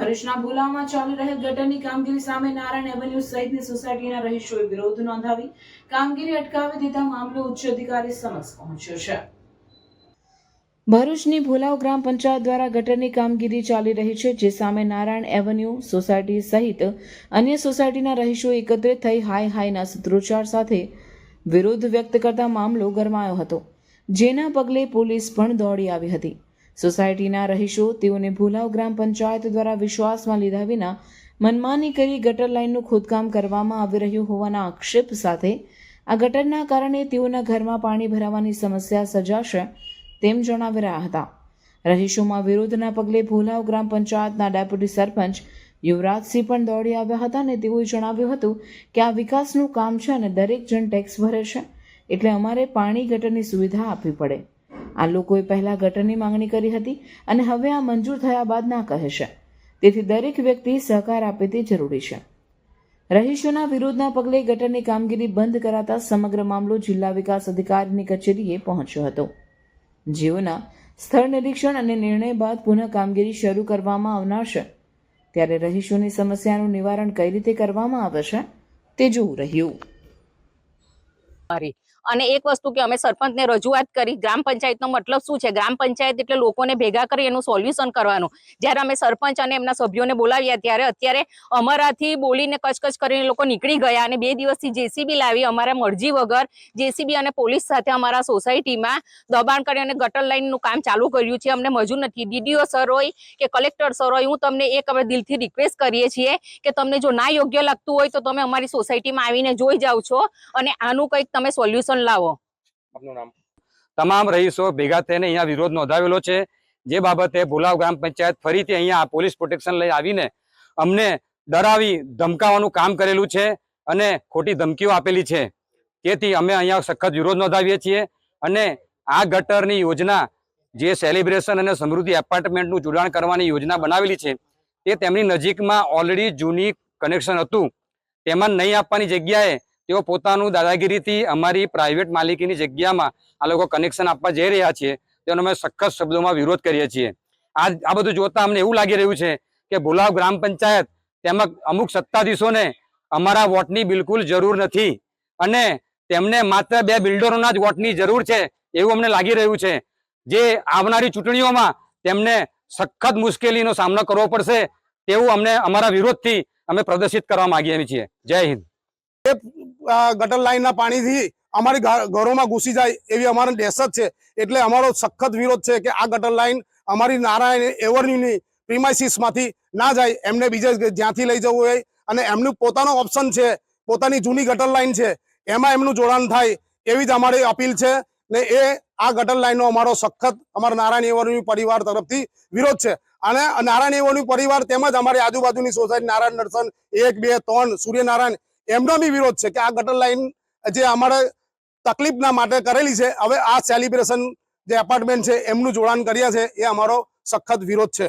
ભરૂચના ભુલામાં ચાલી રહેલ ગટરની કામગીરી સામે નારાયણ એવન્યુ સહિતની સોસાયટીના રહીશોએ વિરોધ નોંધાવી કામગીરી અટકાવી દીધા મામલો ઉચ્ચ અધિકારી સમક્ષ પહોંચ્યો છે. ભરૂચની ભુલાવ ગ્રામ પંચાયત દ્વારા ગટરની કામગીરી ચાલી રહી છે, જે સામે નારાયણ એવન્યુ સોસાયટી સહિત અન્ય સોસાયટીના રહીશો એકત્રિત થઈ હાય હાયના સૂત્રોચ્ચાર સાથે વિરોધ વ્યક્ત કરતા મામલો ગરમાયો હતો, જેના પગલે પોલીસ પણ દોડી આવી હતી. સોસાયટીના રહીશો તેઓને ભોલાવ ગ્રામ પંચાયત દ્વારા વિશ્વાસમાં લીધા વિના મનમાની કરી ગટર લાઇનનું ખોદકામ કરવામાં આવી રહ્યું હોવાના આક્ષેપ સાથે આ ગટરના કારણે તેઓના ઘરમાં પાણી ભરાવાની સમસ્યા સર્જાશે તેમ જણાવી રહ્યા હતા. રહીશોમાં વિરોધના પગલે ભોલાવ ગ્રામ પંચાયતના ડેપ્યુટી સરપંચ યુવરાજસિંહ પણ દોડી આવ્યા હતા અને તેઓએ જણાવ્યું હતું કે આ વિકાસનું કામ છે અને દરેક જણ ટેક્સ ભરે છે. એટલે અમારે પાણી ગટરની સુવિધા આપવી પડે. આ લોકોએ પહેલાં ગટરની માંગણી કરી હતી અને હવે આ મંજૂર થયા બાદ ના કહે છે. તેથી દરેક વ્યક્તિ સહકાર આપે તે જરૂરી છે. રહીશોના વિરોધના પગલે ગટરની કામગીરી બંધ કરાતા સમગ્ર મામલો જિલ્લા વિકાસ અધિકારીની કચેરીએ પહોંચ્યો હતો. જેઓના સ્થળ નિરીક્ષણ અને નિર્ણય બાદ પુનઃ કામગીરી શરૂ કરવામાં આવનાર છે. ત્યારે રહીશોની સમસ્યાનું નિવારણ કઈ રીતે કરવામાં આવે છે, તે જોવું રહ્યું. અને એક વસ્તુ કે અમે સરપંચને રજૂઆત કરી, ગ્રામ પંચાયતનો મતલબ શું છે? ગ્રામ પંચાયત એટલે લોકોને ભેગા કરી એનું સોલ્યુશન કરવાનું. જ્યારે અમે સરપંચ અને એમના સભ્યોને બોલાવ્યા ત્યારે અત્યારે અમારાથી બોલીને કચકચ કરીને લોકો નીકળી ગયા અને બે દિવસથી જેસીબી લાવી, અમારા મરજી વગર જેસીબી અને પોલીસ સાથે અમારા સોસાયટીમાં દબાણ કરી અને ગટર લાઇનનું કામ ચાલુ કર્યું છે. અમને મજૂર નથી. ડીડીઓ સર હોય કે કલેક્ટર સર હોય, હું તમને એક અમે દિલથી રિક્વેસ્ટ કરીએ છીએ કે તમને જો ના યોગ્ય લાગતું હોય તો તમે અમારી સોસાયટીમાં આવીને જોઈ જાઓ છો અને આનું કંઈક તમે સોલ્યુશન લાવો. આપનું નામ? તમામ રહીશો ભેગા થઈને અહીંયા વિરોધ નોંધાવેલો છે. જે બાબતે ભુલાવ ગ્રામ પંચાયત ફરીથી અહીંયા પોલીસ પ્રોટેક્શન લઈ આવીને અમને ડરાવી ધમકાવવાનું કામ કરેલું છે અને ખોટી ધમકીઓ આપેલી છે. તેથી અમે અહીંયા સખત વિરોધ નોંધાવીએ છીએ અને આ ગટરની યોજના જે સેલિબ્રેશન અને સમૃદ્ધિ એપાર્ટમેન્ટનું જોડાણ કરવાની યોજના બનાવેલી છે તે તેમની નજીકમાં ઓલરેડી જૂની કનેક્શન હતું. તેમાં નહીં આપવાની જગ્યાએ તેઓ પોતાનું દાદાગીરીથી અમારી પ્રાઇવેટ માલિકીની જગ્યામાં આ લોકો કનેક્શન આપવા જઈ રહ્યા છે. તેનો અમે સખત શબ્દોમાં વિરોધ કરીએ છીએ. આ આ બધું જોતા અમને એવું લાગી રહ્યું છે કે ભુલાવ ગ્રામ પંચાયત તેમાં અમુક સત્તાધીશોને અમારા વોટની બિલકુલ જરૂર નથી અને તેમને માત્ર બે બિલ્ડરોના જ વોટની જરૂર છે એવું અમને લાગી રહ્યું છે. જે આવનારી ચૂંટણીઓમાં તેમને સખત મુશ્કેલીનો સામનો કરવો પડશે તેવું અમને, અમારા વિરોધથી અમે પ્રદર્શિત કરવા માંગીએ છીએ. જય હિન્દ. ગટર લાઈનના પાણીથી અમારી ઘરોમાં ઘૂસી જાય એવી અમારી દહેશત છે. એટલે અમારો સખત વિરોધ છે કે આ ગટર લાઈન અમારી નારાયણ એવન્યુની પ્રિમાઇસીસમાંથી ના જાય. એમને બીજે જ્યાંથી લઈ જવું હોય અને એમનું પોતાનો ઓપ્શન છે, પોતાની જૂની ગટર લાઈન છે, એમાં એમનું જોડાણ થાય એવી જ અમારી અપીલ છે. ને એ આ ગટર લાઈનનો અમારો સખત, અમારા નારાયણ એવન્યુ પરિવાર તરફથી વિરોધ છે. અને નારાયણ એવન્યુ પરિવાર તેમજ અમારી આજુબાજુની સોસાયટી નારાયણ દર્શન એક બે ત્રણ સૂર્યનારાયણ એમનો બી વિરોધ છે કે આ ગટર લાઈન જે અમારે તકલીફના માટે કરેલી છે, હવે આ સેલિબ્રેશન જે એપાર્ટમેન્ટ છે, એમનું જોડાણ કર્યા છે, એ અમારો સખત વિરોધ છે.